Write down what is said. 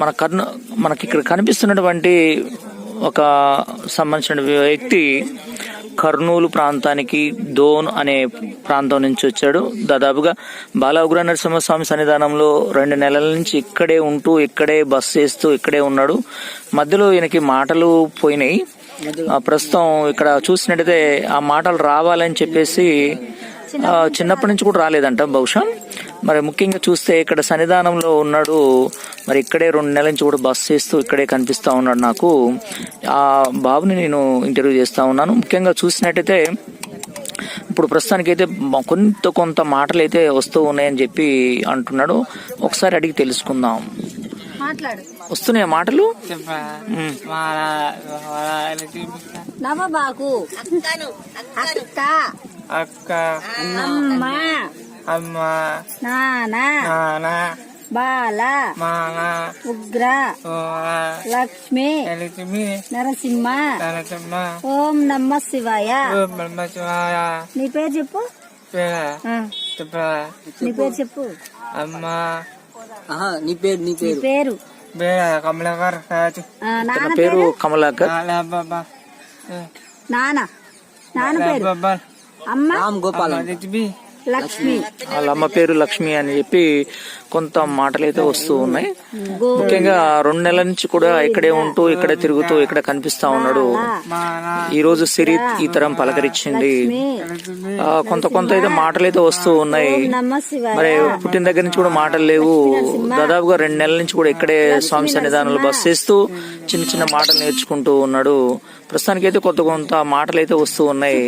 మన కర్ణ మనకి ఇక్కడ కనిపిస్తున్నటువంటి ఒక సంబంధించిన వ్యక్తి కర్నూలు ప్రాంతానికి దోన్ అనే ప్రాంతం నుంచి వచ్చాడు. దాదాపుగా బాల ఉగ్ర నరసింహస్వామి సన్నిధానంలో రెండు నెలల నుంచి ఇక్కడే ఉంటూ ఇక్కడే బస్ చేస్తూ ఇక్కడే ఉన్నాడు. మధ్యలో ఈయనకి మాటలు పోయినాయి. ప్రస్తుతం ఇక్కడ చూసినట్టయితే ఆ మాటలు రావాలని చెప్పేసి చిన్నప్పటి నుంచి కూడా రాలేదంట బహుశా. మరి ముఖ్యంగా చూస్తే ఇక్కడ సన్నిధానంలో ఉన్నాడు. మరి ఇక్కడే రెండు నెలల నుంచి కూడా బస్ చేస్తూ ఇక్కడే కనిపిస్తా ఉన్నాడు నాకు. ఆ బాబుని నేను ఇంటర్వ్యూ చేస్తా ఉన్నాను. ముఖ్యంగా చూసినట్టయితే ఇప్పుడు ప్రస్తుతానికైతే కొంత కొంత మాటలు అయితే వస్తూ ఉన్నాయని చెప్పి అంటున్నాడు. ఒకసారి అడిగి తెలుసుకుందాం. మాట్లాడు. వస్తున్నాయా మాటలు? అక్క. అక్క అమ్మ. అమ్మ. నాన్న నాన్న బాల. మామ. ఉగ్ర. లక్ష్మి. ఎలిచిమి నరసింహ. తనచమ్మ ఓం నమ శివాయ. బ్రహ్మశివాయ నీ పేరు చెప్పు. పేర చెప్పా నీ పేరు చెప్పు. అమ్మ. నీ పేరు నీ నీ పేరు. బేర కమలకర్ పేరు? పేరు కమలాకర్. నాన్న. నాన్న పేరు? బాబా అమ్మ? రామ్ గోపాల్. లక్ష్మి. వాళ్ళ అమ్మ పేరు లక్ష్మి అని చెప్పి కొంత మాటలు అయితే వస్తూ ఉన్నాయి. ముఖ్యంగా రెండు నెలల నుంచి కూడా ఇక్కడే ఉంటూ ఇక్కడే తిరుగుతూ ఇక్కడ కనిపిస్తా ఉన్నాడు. ఈ రోజు సిరి ఈ తరం పలకరించింది. కొంత కొంత అయితే మాటలు అయితే వస్తూ ఉన్నాయి. మరి పుట్టిన దగ్గర నుంచి కూడా మాటలు లేవు. దాదాపుగా రెండు నెలల నుంచి కూడా ఇక్కడే స్వామి సన్నిధానంలో బస్ చేస్తూ చిన్న చిన్న మాటలు నేర్చుకుంటూ ఉన్నాడు. ప్రస్తుతానికి అయితే కొత్త కొంత మాటలు అయితే వస్తూ ఉన్నాయి.